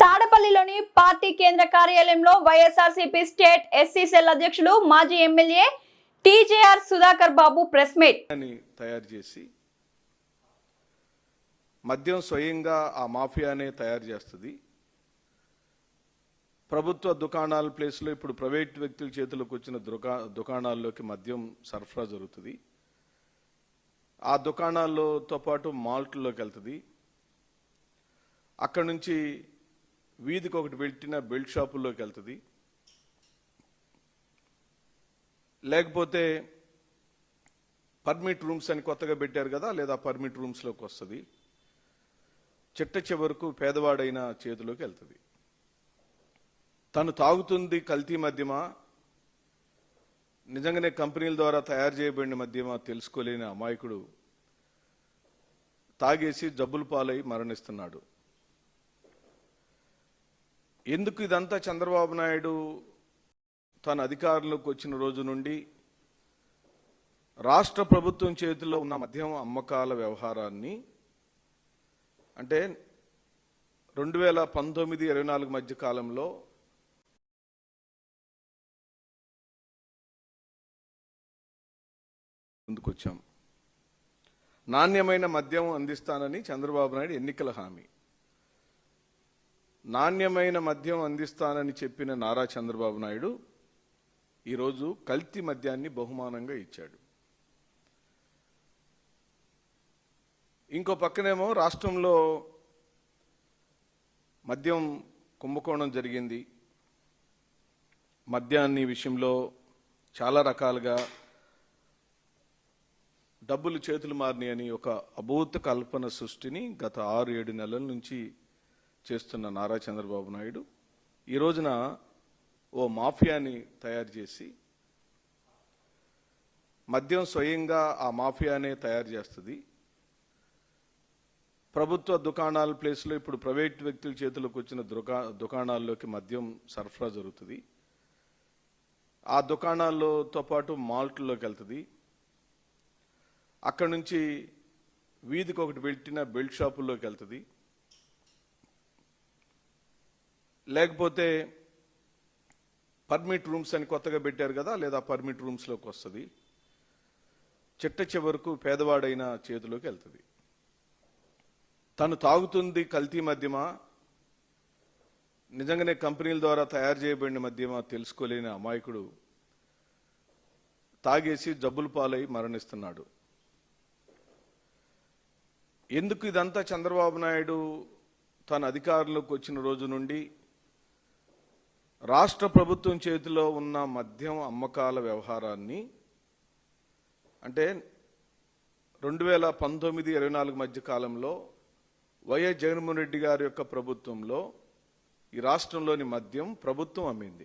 తాడపల్లిలోని party కేంద్ర కార్యాలయంలో YSRCP state SC cell అధ్యక్షులు మాజీ MLA TJR Sudhakar Babu press meet. అని తయారు చేసి మద్యం స్వయంగా ఆ మాఫియానే తయారు చేస్తుంది. ప్రభుత్వ దుకాణాల ప్లేస్లో ఇప్పుడు ప్రైవేట్ వ్యక్తుల చేతులకు వచ్చిన దుకా దుకాణాల్లోకి మద్యం సరఫరా జరుగుతుంది. ఆ దుకాణాల్లోతో పాటు మాల్ట్లోకి వెళ్తుంది అక్కడి నుంచి వీధికి ఒకటి పెట్టిన బెల్ట్ షాపుల్లోకి వెళ్తుంది. లేకపోతే పర్మిట్ రూమ్స్ అని కొత్తగా పెట్టారు కదా లేదా పర్మిట్ రూమ్స్లోకి వస్తుంది. చిట్ట చివరకు పేదవాడైన చేతిలోకి వెళ్తుంది. తను తాగుతుంది కల్తీ మద్యమా? నిజంగానే కంపెనీల ద్వారా తయారు చేయబడిన మద్యమా తెలుసుకోలేని అమాయకుడు తాగేసి జబ్బులు పాలై మరణిస్తున్నాడు. ఎందుకు ఇదంతా చంద్రబాబు నాయుడు తన అధికారంలోకి వచ్చిన రోజు నుండి రాష్ట్ర ప్రభుత్వం చేతిలో ఉన్న మద్యం అమ్మకాల వ్యవహారాన్ని అంటే రెండు వేల పంతొమ్మిది ఇరవై నాలుగు మధ్య కాలంలో ముందుకొచ్చాం. నాణ్యమైన మద్యం అందిస్తానని చంద్రబాబు నాయుడు ఎన్నికల హామీ. నాణ్యమైన మద్యం అందిస్తానని చెప్పిన నారా చంద్రబాబు నాయుడు ఈరోజు కల్తీ మద్యాన్ని బహుమానంగా ఇచ్చాడు. ఇంకో పక్కనేమో రాష్ట్రంలో మద్యం కుంభకోణం జరిగింది. మద్యాన్ని విషయంలో చాలా రకాలుగా డబ్బులు చేతులు మారినాయని ఒక అభూత కల్పన సృష్టిని గత ఆరు ఏడు నెలల నుంచి చేస్తున్న నారా చంద్రబాబు నాయుడు ఈ రోజున ఓ మాఫియాని తయారు చేసి మద్యం స్వయంగా ఆ మాఫియానే తయారు చేస్తుంది. ప్రభుత్వ దుకాణాల ప్లేస్లో ఇప్పుడు ప్రైవేట్ వ్యక్తుల చేతులకు వచ్చిన దుకా దుకాణాల్లోకి మద్యం సరఫరా జరుగుతుంది. ఆ దుకాణాల్లోతో పాటు మాల్ట్లోకి వెళ్తుంది. అక్కడి నుంచి వీధికి ఒకటి పెట్టిన బెల్ట్ షాపుల్లోకి వెళ్తుంది. లేకపోతే పర్మిట్ రూమ్స్ అని కొత్తగా పెట్టారు కదా లేదా పర్మిట్ రూమ్స్లోకి వస్తుంది. చిట్ట చివరకు పేదవాడైన చేతిలోకి వెళ్తుంది. తను తాగుతుంది కల్తీ మద్యమా నిజంగానే కంపెనీల ద్వారా తయారు చేయబడిన మద్యమా తెలుసుకోలేని అమాయకుడు తాగేసి జబ్బుల పాలై మరణిస్తున్నాడు. ఎందుకు ఇదంతా చంద్రబాబు నాయుడు తన అధికారంలోకి వచ్చిన రోజు నుండి రాష్ట్ర ప్రభుత్వం చేతిలో ఉన్న మద్యం అమ్మకాల వ్యవహారాన్ని అంటే రెండు వేల పంతొమ్మిది ఇరవై నాలుగు మధ్య కాలంలో వైఎస్ జగన్మోహన్ రెడ్డి గారి యొక్క ప్రభుత్వంలో ఈ రాష్ట్రంలోని మద్యం ప్రభుత్వం అమ్మింది.